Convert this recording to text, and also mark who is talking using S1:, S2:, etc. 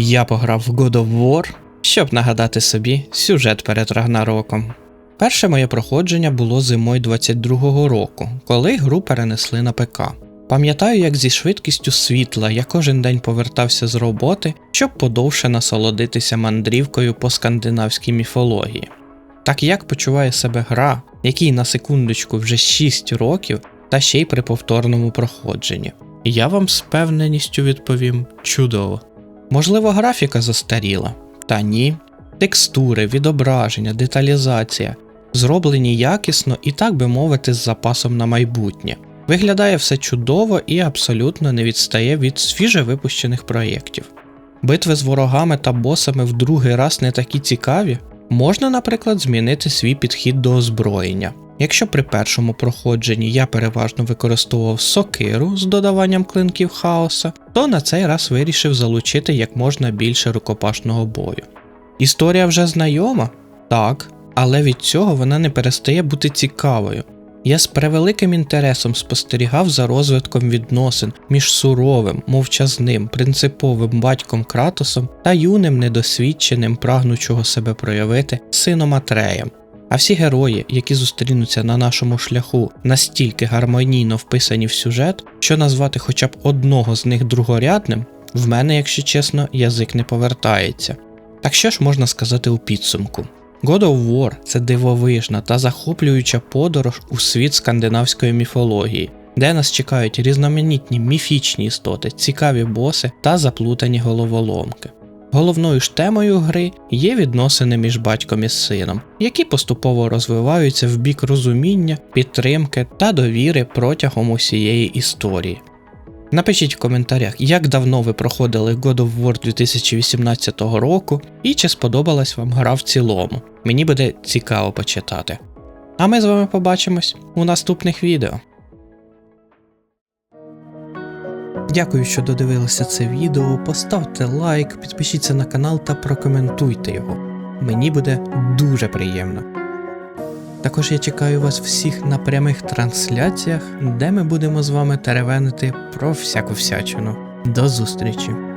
S1: Я пограв в God of War, щоб нагадати собі сюжет перед Рагнароком. Перше моє проходження було зимою 22-го року, коли гру перенесли на ПК. Пам'ятаю, як зі швидкістю світла я кожен день повертався з роботи, щоб подовше насолодитися мандрівкою по скандинавській міфології. Так як почуває себе гра, якій на секундочку вже 6 років, та ще й при повторному проходженні. Я вам з певненістю відповім чудово. Можливо, графіка застаріла? Та ні. Текстури, відображення, деталізація зроблені якісно і, так би мовити, з запасом на майбутнє. Виглядає все чудово і абсолютно не відстає від свіже випущених проєктів. Битви з ворогами та босами в другий раз не такі цікаві. Можна, наприклад, змінити свій підхід до озброєння. Якщо при першому проходженні я переважно використовував сокиру з додаванням клинків хаоса, то на цей раз вирішив залучити як можна більше рукопашного бою. Історія вже знайома? Так, але від цього вона не перестає бути цікавою. Я з превеликим інтересом спостерігав за розвитком відносин між суровим, мовчазним, принциповим батьком Кратосом та юним недосвідченим, прагнучого себе проявити сином Атреєм. А всі герої, які зустрінуться на нашому шляху, настільки гармонійно вписані в сюжет, що назвати хоча б одного з них другорядним, в мене, якщо чесно, язик не повертається. Так що ж можна сказати у підсумку? God of War це дивовижна та захоплююча подорож у світ скандинавської міфології, де нас чекають різноманітні міфічні істоти, цікаві боси та заплутані головоломки. Головною ж темою гри є відносини між батьком і сином, які поступово розвиваються в бік розуміння, підтримки та довіри протягом усієї історії. Напишіть в коментарях, як давно ви проходили God of War 2018 року і чи сподобалась вам гра в цілому. Мені буде цікаво почитати. А ми з вами побачимось у наступних відео. Дякую, що додивилися це відео. Поставте лайк, підпишіться на канал та прокоментуйте його. Мені буде дуже приємно. Також я чекаю вас всіх на прямих трансляціях, де ми будемо з вами теревенити про всяку всячину. До зустрічі!